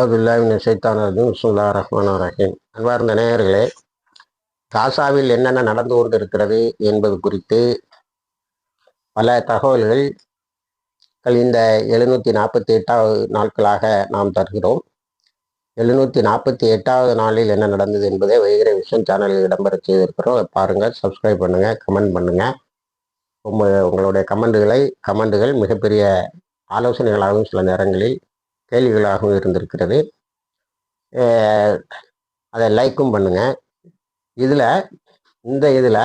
அப்துல்லாவின் சைத்தானதும் சுல்லா ரஹ்மான் ரஹீம் அன்பார்ந்த நேயர்களே காசாவில் என்னென்ன நடந்து கொண்டிருக்கிறது என்பது குறித்து பல தகவல்கள் இந்த எழுநூற்றி நாற்பத்தி எட்டாவது நாட்களாக நாம் தருகிறோம். எழுநூற்றி நாற்பத்தி எட்டாவது நாளில் என்ன நடந்தது என்பதை வைகிற விஷயம் சேனலில் இடம்பெற செய்திருக்கிறோம். பாருங்கள் சப்ஸ்கிரைப் பண்ணுங்கள் கமெண்ட் பண்ணுங்கள் உங்களுடைய கமெண்டுகளை கமெண்டுகள் மிகப்பெரிய ஆலோசனைகளாகவும் சில நேரங்களில் கேள்விகளாகவும் இருந்திருக்கிறது. அதை லைக்கும் பண்ணுங்கள் இதில் இந்த இதில்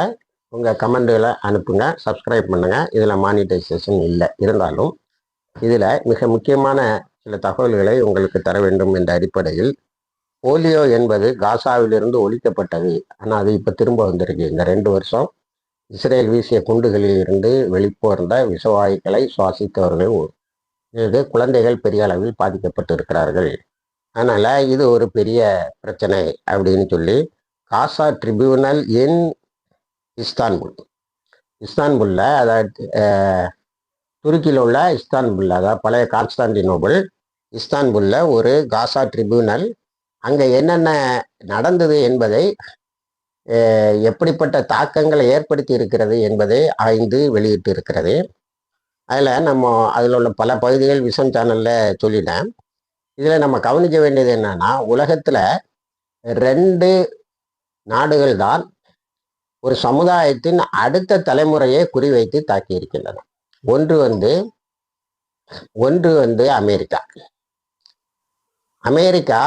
உங்கள் கமெண்ட்டுகளை அனுப்புங்க சப்ஸ்கிரைப் பண்ணுங்கள் இதில் மானிட்டைசேஷன் இல்லை. இருந்தாலும் இதில் மிக முக்கியமான சில தகவல்களை உங்களுக்கு தர வேண்டும் என்ற அடிப்படையில் போலியோ என்பது காசாவிலிருந்து ஒழிக்கப்பட்டது. ஆனால் அது இப்போ திரும்ப வந்திருக்கு. இந்த ரெண்டு வருஷம் இஸ்ரேல் வீசிய குண்டுகளில் இருந்து வெளிப்போர்ந்த விஷவாயுக்களை சுவாசித்தவர்கள் இது குழந்தைகள் பெரிய அளவில் பாதிக்கப்பட்டு இருக்கிறார்கள் அதனால் இது ஒரு பெரிய பிரச்சனை அப்படின்னு சொல்லி காசா ட்ரிபியூனல் இன் இஸ்தான்புல். இஸ்தான்புல்ல அதாவது துருக்கியில் உள்ள இஸ்தான்புல் அதாவது பழைய கான்ஸ்டான்டினோபிள் இஸ்தான்புல்ல ஒரு காசா ட்ரிபியூனல். அங்கே என்னென்ன நடந்தது என்பதை எப்படிப்பட்ட தாக்கங்களை ஏற்படுத்தி இருக்கிறது என்பதை ஆய்ந்து வெளியிட்டு இருக்கிறது அதில் நம்ம அதில் உள்ள பல பகுதிகள் விஷன் சேனலில் சொல்லிட்டேன். இதில் நம்ம கவனிக்க வேண்டியது என்னென்னா உலகத்தில் ரெண்டு நாடுகள் தான் ஒரு சமுதாயத்தின் அடுத்த தலைமுறையை குறிவைத்து தாக்கி இருக்கின்றன ஒன்று வந்து ஒன்று வந்து அமெரிக்கா. அமெரிக்கா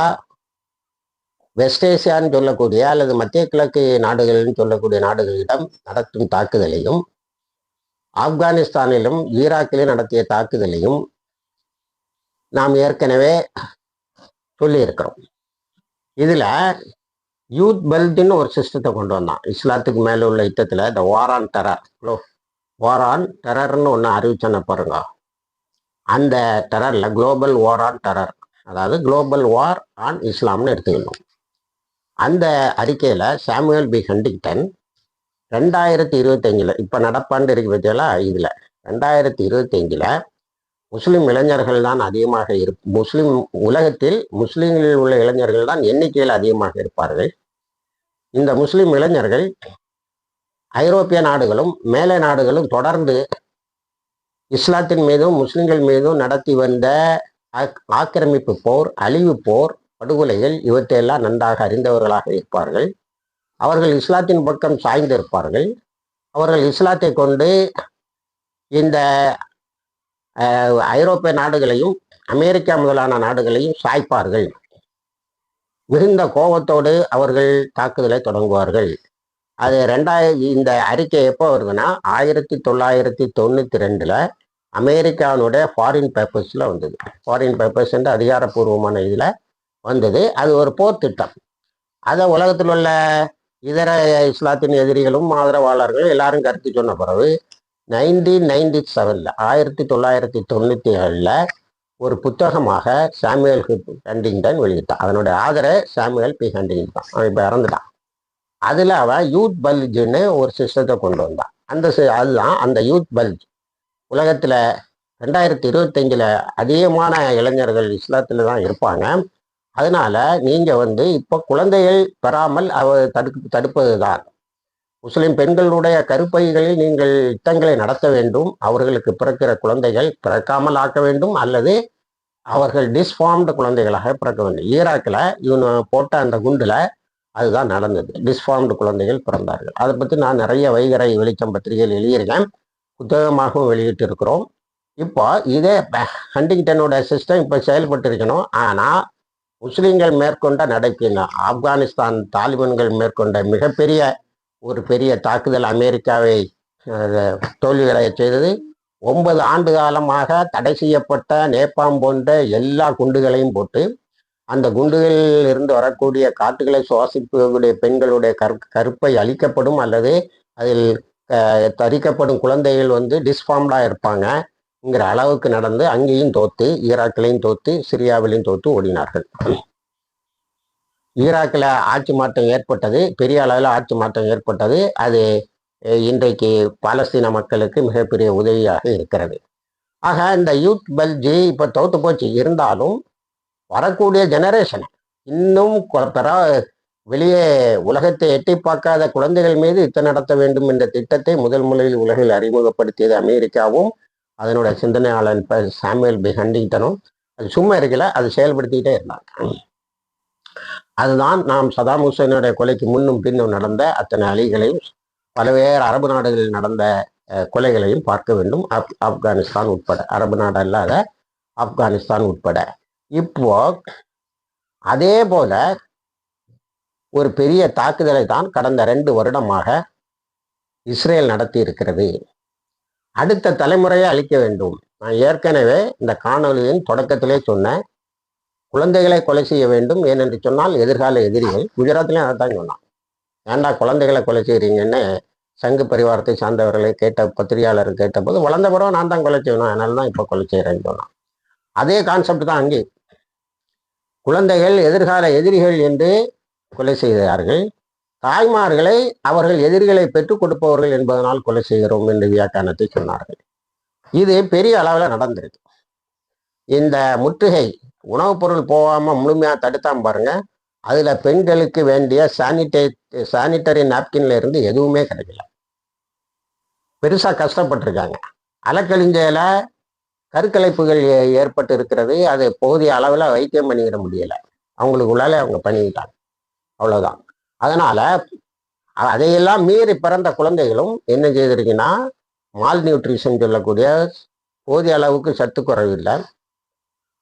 வெஸ்டேசியான்னு சொல்லக்கூடிய அல்லது மத்திய கிழக்கு நாடுகள்னு சொல்லக்கூடிய நாடுகளிடம் நடத்தும் தாக்குதலையும் ஆப்கானிஸ்தானிலும் ஈராக்கிலும் நடத்திய தாக்குதலையும் நாம் ஏற்கனவே சொல்லியிருக்கிறோம். இதில் யூத் பெல்ட்னு ஒரு சிஸ்டத்தை கொண்டு வந்தான். இஸ்லாத்துக்கு மேலே உள்ள யுத்தத்தில் இந்த வாரான் டெரர் வாரான் டெரர்னு ஒன்று அறிவிச்சன பாருங்க. அந்த டெரரில் குளோபல் வார் ஆன் டெரர் அதாவது குளோபல் வார் ஆன் இஸ்லாம்னு எடுத்துக்கணும். அந்த அறிக்கையில் சாமுவேல் பி ஹண்டிங்டன் ரெண்டாயிரத்தி இருபத்தஞ்சில் இப்போ நடப்பாண்டு இருக்கு பார்த்தீங்களா இதில். ரெண்டாயிரத்தி இருபத்தஞ்சில் முஸ்லீம் இளைஞர்கள் தான் அதிகமாக இருப் முஸ்லீம் உலகத்தில் முஸ்லீம்களில் உள்ள இளைஞர்கள் தான் எண்ணிக்கையில் அதிகமாக இருப்பார்கள். இந்த முஸ்லீம் இளைஞர்கள் ஐரோப்பிய நாடுகளும் மேலை நாடுகளும் தொடர்ந்து இஸ்லாத்தின் மீதும் முஸ்லிம்கள் மீதும் நடத்தி வந்த ஆக்- ஆக்கிரமிப்பு போர் அழிவு போர் படுகொலைகள் இவற்றையெல்லாம் நன்றாக அறிந்தவர்களாக இருப்பார்கள். அவர்கள் இஸ்லாத்தின் பக்கம் சாய்ந்திருப்பார்கள் அவர்கள் இஸ்லாத்தை கொண்டு இந்த ஐரோப்பிய நாடுகளையும் அமெரிக்கா முதலான நாடுகளையும் சாய்ப்பார்கள். மிகுந்த கோபத்தோடு அவர்கள் தாக்குதலை தொடங்குவார்கள். அது ரெண்டாய இந்த அறிக்கை எப்போ வருதுன்னா ஆயிரத்தி தொள்ளாயிரத்தி தொண்ணூற்றி ரெண்டில் அமெரிக்காவினுடைய ஃபாரின் பேப்பர்ஸில் வந்தது. ஃபாரின் பேப்பர்ஸ் என்று அதிகாரப்பூர்வமான இதில் வந்தது. அது ஒரு போர் திட்டம் அதை உலகத்தில் உள்ள இதர இஸ்லாத்தின் எதிரிகளும் ஆதரவாளர்களும் எல்லாரும் கருத்து சொன்ன பிறகு நைன்டீன் நைன்டி செவனில் ஆயிரத்தி தொள்ளாயிரத்தி தொண்ணூற்றி ஏழில் ஒரு புத்தகமாக சாமுவேல் ஹிப் ஹண்டிங்டன் வெளியிட்டான் அதனுடைய ஆதரவு சாமுவேல் பி. ஹண்டிங்டன் அவன் இப்போ இறந்துட்டான். அதில் அவன் யூத் பல்ஜுன்னு ஒரு சிஸ்டத்தை கொண்டு வந்தான். அந்த சி- அதுதான் அந்த யூத் பல்ஜ். உலகத்தில் ரெண்டாயிரத்தி இருபத்தஞ்சில் அதிகமான இளைஞர்கள் இஸ்லாத்தில் தான் இருப்பாங்க. அதனால நீங்க வந்து இப்போ குழந்தைகள் பெறாமல் அவ தடுப்பு தடுப்பது தான் முஸ்லிம் பெண்களுடைய கருப்பைகளில் நீங்கள் யுத்தங்களை நடத்த வேண்டும். அவர்களுக்கு பிறக்கிற குழந்தைகள் பிறக்காமல் ஆக்க வேண்டும். அல்லது அவர்கள் டிஸ்ஃபார்ம்டு குழந்தைகளாக பிறக்க வேண்டும். ஈராக்கில் இவனு போட்ட அந்த குண்டில் அதுதான் நடந்தது. டிஸ்ஃபார்ம்டு குழந்தைகள் பிறந்தார்கள். அதை பற்றி நான் நிறைய வைகரை வெளிச்சம் பத்திரிகையில் எழுதியிருக்கேன். புத்தகமாகவும் வெளியிட்டு இருக்கிறோம் இப்போ இதே ஹண்டிங்டனோட சிஸ்டம் இப்போ செயல்பட்டு இருக்கணும் ஆனால் முஸ்லீம்கள் மேற்கொண்ட நடப்பின ஆப்கானிஸ்தான் தாலிபான்கள் மேற்கொண்ட மிகப்பெரிய ஒரு பெரிய தாக்குதல் அமெரிக்காவை தோல்விகளை செய்தது. ஒன்பது ஆண்டு காலமாக தடை செய்யப்பட்ட நேபாம் போன்ற எல்லா குண்டுகளையும் போட்டு அந்த குண்டுகளில் இருந்து வரக்கூடிய காட்டுகளை சுவாசிக்கக்கூடிய பெண்களுடைய கற் கருப்பை அழிக்கப்படும் அல்லது அதில் தரிக்கப்படும் குழந்தைகள் வந்து டிஸ்ஃபார்ம்டாக என்கிற அளவுக்கு நடந்து அங்கேயும் தோத்து ஈராக்கிலையும் தோத்து சிரியாவிலையும் தோத்து ஓடினார்கள். ஈராக்கில் ஆட்சி மாற்றம் ஏற்பட்டது பெரிய அளவில் ஆட்சி மாற்றம் ஏற்பட்டது. அது இன்றைக்கு பாலஸ்தீன மக்களுக்கு மிகப்பெரிய உதவியாக இருக்கிறது. ஆக இந்த யூத் பல்ஜி இப்போ தோத்து போச்சு. இருந்தாலும் வரக்கூடிய ஜெனரேஷன் இன்னும் கொ- பெறா வெளியே உலகத்தை எட்டி பார்க்காத குழந்தைகள் மீது யுத்தம் நடத்த வேண்டும் என்ற திட்டத்தை முதல் முறையில் உலகில் அறிமுகப்படுத்தியது அமெரிக்காவும் அதனோட சிந்தனையாளன் இப்போ சாமுவேல் பி ஹண்டிங்டனும் அது சும்மா இருக்கல அது செயல்படுத்திக்கிட்டே இருந்தாங்க. அதுதான் நாம் சதாம் ஹுசைனுடைய கொலைக்கு முன்னும் பின்னும் நடந்த அத்தனை அலிகளையும் பல்வேறு அரபு நாடுகளில் நடந்த கொலைகளையும் பார்க்க வேண்டும். ஆப் ஆப்கானிஸ்தான் உட்பட அரபு நாடு அல்லாத ஆப்கானிஸ்தான் உட்பட. இப்போ அதே போல ஒரு பெரிய தாக்குதலை தான் கடந்த ரெண்டு வருடமாக இஸ்ரேல் நடத்தி இருக்கிறது அடுத்த தலைமுறையை அழிக்க வேண்டும். நான் ஏற்கனவே இந்த காணொலியின் தொடக்கத்திலே சொன்னேன். குழந்தைகளை கொலை செய்ய வேண்டும் ஏனென்று சொன்னால் எதிர்கால எதிரிகள் குஜராத்லேயும் அதை தான் சொன்னான். ஏன்டா குழந்தைகளை கொலை செய்கிறீங்கன்னு சங்கு பரிவாரத்தை சார்ந்தவர்களை கேட்ட பத்திரிகையாளர் கேட்டபோது வளர்ந்த பிறகு நான் தான் கொலை செய்யணும் அதனால தான் இப்போ கொலை செய்கிறேன்னு சொன்னான். அதே கான்செப்ட் தான் அங்கே. குழந்தைகள் எதிர்கால எதிரிகள் என்று கொலை செய்தார்கள். தாய்மார்களை அவர்கள் எதிரிகளை பெற்றுக் கொடுப்பவர்கள் என்பதனால் கொலை செய்கிறோம் என்று வியாக்கியானத்தை சொன்னார்கள். இது பெரிய அளவில் நடந்திருக்கு. இந்த முற்றுகை உணவுப் பொருள் போகாமல் முழுமையாக தடுத்தாம பாருங்க அதில் பெண்களுக்கு வேண்டிய சானிடை சானிட்டரி நாப்கின்ல இருந்து எதுவுமே கிடைக்கல. பெருசாக கஷ்டப்பட்டிருக்காங்க. அலக்கழிஞ்சையில் கருக்கலைப்புகள் ஏ- ஏற்பட்டு இருக்கிறது. அது போதிய அளவில் வைத்தியம் பண்ணிக்கிட அவங்களுக்கு உள்ளாலே அவங்க பண்ணிக்கிட்டாங்க. அவ்வளோதான் அதனால அதையெல்லாம் மீறி பிறந்த குழந்தைகளும் என்ன செய்திருக்கீங்கன்னா மால் நியூட்ரிஷன் சொல்லக்கூடிய போதிய அளவுக்கு சத்து குறைவில்லை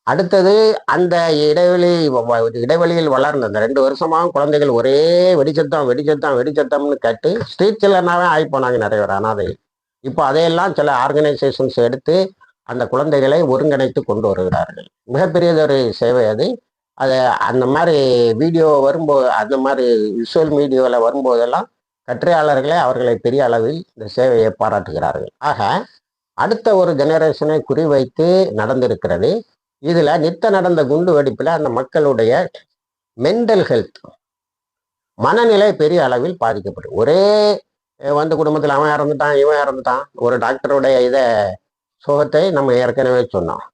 அடுத்தது அந்த இடைவெளி இடைவெளியில் வளர்ந்த அந்த ரெண்டு வருஷமாக குழந்தைகள் ஒரே வெடிச்சத்தம் வெடிச்சத்தம் வெடிச்சத்தம்னு கேட்டு ஸ்ட்ரீட் சில்லர்னாவே ஆகி போனாங்க நிறைய பேர் அனாதை இப்போ அதையெல்லாம் சில ஆர்கனைசேஷன்ஸ் எடுத்து அந்த குழந்தைகளை ஒருங்கிணைத்து கொண்டு வருகிறார்கள். மிகப்பெரியதொரு சேவை அது. அது அந்த மாதிரி வீடியோ வரும்போது அந்த மாதிரி விஷுவல் மீடியாவில் வரும்போதெல்லாம் கற்றையாளர்களே அவர்களை பெரிய அளவில் இந்த சேவையை பாராட்டுகிறார்கள். ஆக அடுத்த ஒரு ஜெனரேஷனை குறிவைத்து நடந்திருக்கிறது. இதில் நித்த நடந்த குண்டு வெடிப்பில் அந்த மக்களுடைய மென்டல் ஹெல்த் மனநிலை பெரிய அளவில் பாதிக்கப்படும். ஒரே வந்து குடும்பத்தில் அவன் இறந்துட்டான் இவன் இறந்துட்டான். ஒரு டாக்டருடைய இதை சோகத்தை நம்ம ஏற்கனவே சொன்னோம்.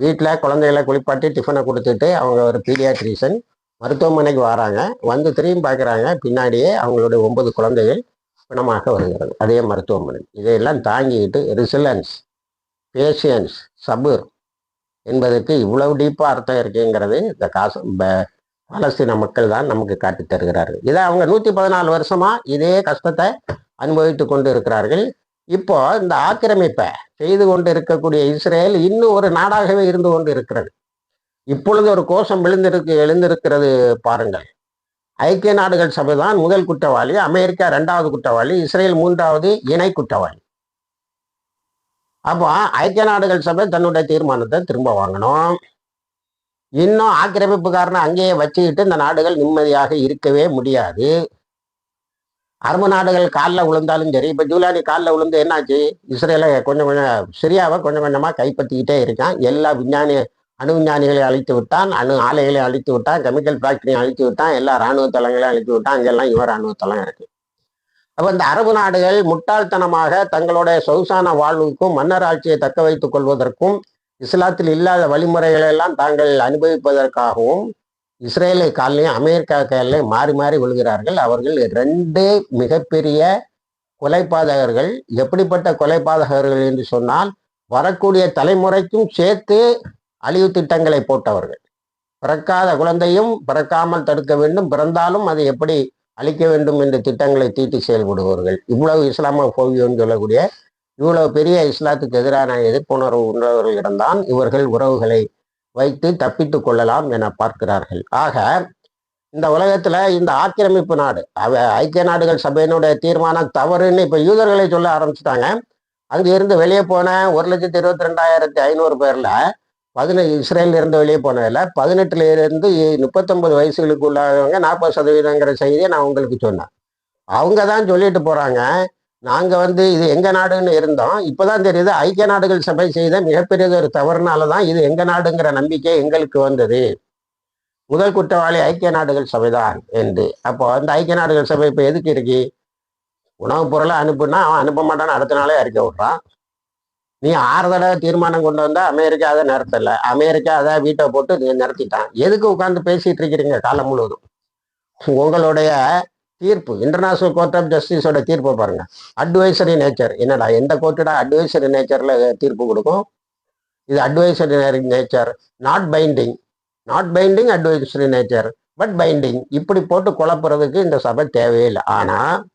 வீட்டில் குழந்தைகளை குளிப்பாட்டி டிஃபனை கொடுத்துட்டு அவங்க ஒரு பீடியாட்ரிஷன் மருத்துவமனைக்கு வராங்க. வந்து திரும்பி பார்க்குறாங்க பின்னாடியே அவங்களுடைய ஒன்பது குழந்தைகள் பிணமாக வருகிறது. அதே மருத்துவமனை. இதையெல்லாம் தாங்கிக்கிட்டு ரிசிலன்ஸ் பேஷியன்ஸ் சபுர் என்பதற்கு இவ்வளவு டீப்பாக அர்த்தம் இருக்குங்கிறது இந்த காசு ப- பாலஸ்தீன மக்கள் தான் நமக்கு காட்டி தருகிறார்கள் இதை அவங்க நூற்றி பதினாலு வருஷமாக இதே கஷ்டத்தை அனுபவித்து கொண்டு இருக்கிறார்கள். இப்போ இந்த ஆக்கிரமிப்பை செய்து கொண்டு இருக்கக்கூடிய இஸ்ரேல் இன்னும் ஒரு நாடாகவே இருந்து கொண்டு இருக்கிறது இப்பொழுது ஒரு கோஷம் விழுந்திருக்கு எழுந்திருக்கிறது பாருங்கள். ஐக்கிய நாடுகள் சபை தான் முதல் குற்றவாளி அமெரிக்கா இரண்டாவது குற்றவாளி இஸ்ரேல் மூன்றாவது இணை குற்றவாளி. அப்போ ஐக்கிய நாடுகள் சபை தன்னுடைய தீர்மானத்தை திரும்ப வாங்கணும். இன்னும் ஆக்கிரமிப்புக்காரனை அங்கேயே வச்சுக்கிட்டு இந்த நாடுகள் நிம்மதியாக இருக்கவே முடியாது. அரபு நாடுகள் காலில் விழுந்தாலும் சரி இப்போ ஜூலானி காலில் விழுந்து என்னாச்சு? இஸ்ரேலை கொஞ்சம் கொஞ்சம் சிரியாவை கொஞ்சம் கொஞ்சமாக கைப்பற்றிக்கிட்டே இருக்கான். எல்லா விஞ்ஞானி அணு விஞ்ஞானிகளை அழித்து விட்டான் அணு ஆலைகளை அழித்து விட்டான் கெமிக்கல் ஃபேக்டரியை அழித்து விட்டான் எல்லா இராணுவ தளங்களையும் அழித்து விட்டான். அங்கெல்லாம் இவன் இராணுவ தளம் இருக்கு. அப்போ இந்த அரபு நாடுகள் முட்டாள்தனமாக தங்களுடைய சொகுசான வாழ்வுக்கும் மன்னர் ஆட்சியை தக்க வைத்துக் கொள்வதற்கும் இஸ்லாத்தில் இல்லாத வழிமுறைகளை எல்லாம் தாங்கள் அனுபவிப்பதற்காகவும் இஸ்ரேலை காலிலையும் அமெரிக்கா காலிலையும் மாறி மாறி விழுகிறார்கள். அவர்கள் ரெண்டு மிகப்பெரிய கொலைபாதகர்கள். எப்படிப்பட்ட கொலைபாதகர்கள் என்று சொன்னால் வரக்கூடிய தலைமுறைக்கும் சேர்த்து அழிவு திட்டங்களை போட்டவர்கள். பிறக்காத குழந்தையும் பிறக்காமல் தடுக்க வேண்டும். பிறந்தாலும் அதை எப்படி அழிக்க வேண்டும் என்ற திட்டங்களை தீட்டி செயல்படுபவர்கள். இவ்வளவு இஸ்லாம போவியோன்னு சொல்லக்கூடிய இவ்வளவு பெரிய இஸ்லாத்துக்கு எதிரான எதிர்ப்புணர்வு உணர்வர்களிடம்தான் இவர்கள் உறவுகளை வைத்து தப்பித்துக் கொள்ளலாம் என பார்க்கிறார்கள். ஆக இந்த உலகத்துல இந்த ஆக்கிரமிப்பு நாடு அவ ஐக்கிய நாடுகள் சபையினுடைய தீர்மானம் தவறுன்னு இப்ப யூதர்களை சொல்ல ஆரம்பிச்சிட்டாங்க. அங்க இருந்து வெளியே போன ஒரு லட்சத்தி இருபத்தி ரெண்டாயிரத்தி ஐநூறு பேர்ல பதினெட்டு இஸ்ரேல இருந்து வெளியே போனதில் பதினெட்டுல இருந்து முப்பத்தொன்பது வயசுகளுக்கு உள்ளவங்க நாற்பது சதவீதங்கிற செய்தியை நான் உங்களுக்கு சொன்னேன். அவங்க தான் சொல்லிட்டு போறாங்க நாங்க வந்து இது எங்க நாடுன்னு இருந்தோம். இப்பதான் தெரியுது ஐக்கிய நாடுகள் சபை செய்த மிகப்பெரியது ஒரு தவறுனால தான் இது எங்க நாடுங்கிற நம்பிக்கை எங்களுக்கு வந்தது. முதல் குற்றவாளி ஐக்கிய நாடுகள் சபை தான் என்று. அப்போ அந்த ஐக்கிய நாடுகள் சபை இப்போ எதுக்கு இருக்கு? உணவுப் பொருளை அனுப்புனா அவன் அனுப்ப மாட்டான்னு அடுத்த நாளே அறிக்கை விட்றான். நீ ஆறு தடவை தீர்மானம் கொண்டு வந்தா அமெரிக்கா அதை நடத்தலை அமெரிக்கா அதை வீட்டை போட்டு நீ நிறுத்திட்டான். எதுக்கு உட்காந்து பேசிட்டு இருக்கிறீங்க காலம் முழுவதும்? உங்களுடைய தீர்ப்பு. இன்டர்நேஷனல் கோர்ட் ஆஃப் ஜஸ்டிஸோட தீர்ப்பை பாருங்க. அட்வைசரி நேச்சர் என்னடா எந்த கோர்ட்டடா அட்வைசரி நேச்சர்ல தீர்ப்பு கொடுக்கும்? இது advisory nature not binding not binding advisory nature but binding இப்படி போட்டு குழப்புறதுக்கு இந்த சபை தேவையில்லை ஆனால்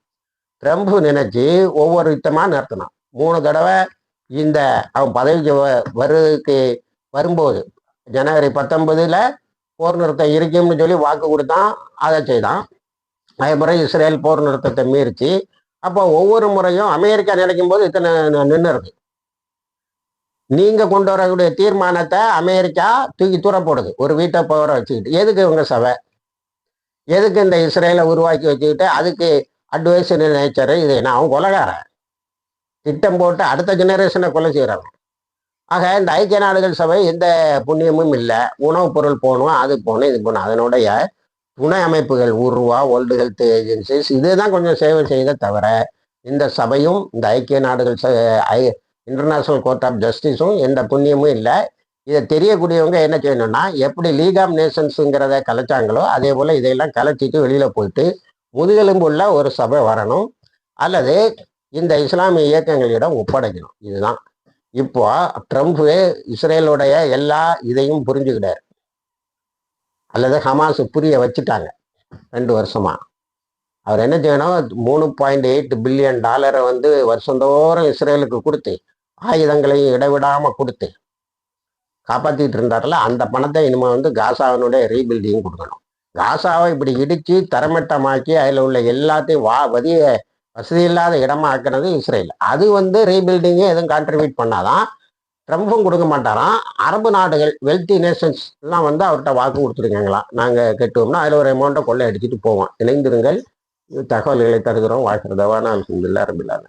ட்ரம்ப் நினைச்சு ஒவ்வொரு யுத்தமா நிறுத்தினான் மூணு தடவை இந்த அவன் பதவிக்கு வ- வரும்போது ஜனவரி பத்தொன்பதுல போர் நிறுத்தம் இருக்கும்னு சொல்லி வாக்கு கொடுத்தான் அதை செய்தான். முறை இஸ்ரேல் போர் நிறுத்தத்தை மீறிச்சு. அப்போ ஒவ்வொரு முறையும் அமெரிக்கா நினைக்கும் போது இத்தனை நின்று இருக்கு நீங்க கொண்டு வரக்கூடிய தீர்மானத்தை அமெரிக்கா தூக்கி தூர போடுது ஒரு வீட்டை போற வச்சுக்கிட்டு. எதுக்கு இவங்க சபை? எதுக்கு இந்த இஸ்ரேலை உருவாக்கி வச்சுக்கிட்டு அதுக்கு அட்வைசரி நேச்சர் இது? நான் அவன் கொலகாரன். திட்டம் போட்டு அடுத்த ஜெனரேஷனை கொலை செய்கிறாங்க ஆக இந்த ஐக்கிய நாடுகள் சபை எந்த புண்ணியமும் இல்லை. உணவுப் பொருள் போகணும் அது போகணும் இது போகணும். அதனுடைய துணை அமைப்புகள் உருவா வேர்ல்டு ஹெல்த் ஏஜென்சிஸ் இதுதான் கொஞ்சம் சேவை செய்த தவிர இந்த சபையும் இந்த ஐக்கிய நாடுகள் இன்டர்நேஷனல் கோர்ட் ஆஃப் ஜஸ்டிஸும் எந்த புண்ணியமும் இல்லை. இதை தெரியக்கூடியவங்க என்ன செய்யணும்னா எப்படி லீக் ஆஃப் நேஷன்ஸுங்கிறத கலைச்சாங்களோ அதே போல் இதையெல்லாம் கலைச்சிட்டு வெளியில் போயிட்டு முதுகெலும்புள்ள ஒரு சபை வரணும். அல்லது இந்த இஸ்லாமிய இயக்கங்களிடம் ஒப்படைக்கணும். இதுதான். இப்போ ட்ரம்ப் இஸ்ரேலுடைய எல்லா இதையும் புரிஞ்சுக்கிட்டார். அல்லது ஹமாஸ் புரிய வச்சுட்டாங்க. ரெண்டு வருஷமா. அவர் என்ன செய்யணும்? மூணு பாயிண்ட் எயிட் பில்லியன் டாலரை வந்து வருஷந்தோறும் இஸ்ரேலுக்கு கொடுத்து ஆயுதங்களையும் இடைவிடாம கொடுத்து காப்பாற்றிட்டு இருந்தார்ல அந்த பணத்தை இனிமேல் வந்து காசாவினுடைய ரீபில்டிங் கொடுக்கணும். காசாவை இப்படி இடித்து தரமட்டமாக்கி அதில் உள்ள எல்லாத்தையும் வா வதிய வசதி இல்லாத இடமா ஆக்குறது இஸ்ரேல். அது வந்து ரீபில்டிங்கே எதுவும் கான்ட்ரிபியூட் பண்ணாதான் ட்ரம்ப்பும் கொடுக்க மாட்டாராம். அரபு நாடுகள் வெல்தி நேஷன்ஸ் எல்லாம் வந்து அவர்கிட்ட வாக்கு கொடுத்துருக்காங்களாம் நாங்கள் கெட்டுவோம்னா அதில் ஒரு அமௌண்ட்டை கொள்ளை அடிச்சுட்டு போவோம். இணைந்திருங்கள். தகவல்களை தருகிறோம். வாழ்கிறதவான அல்ஹம்துல்லா ரபில்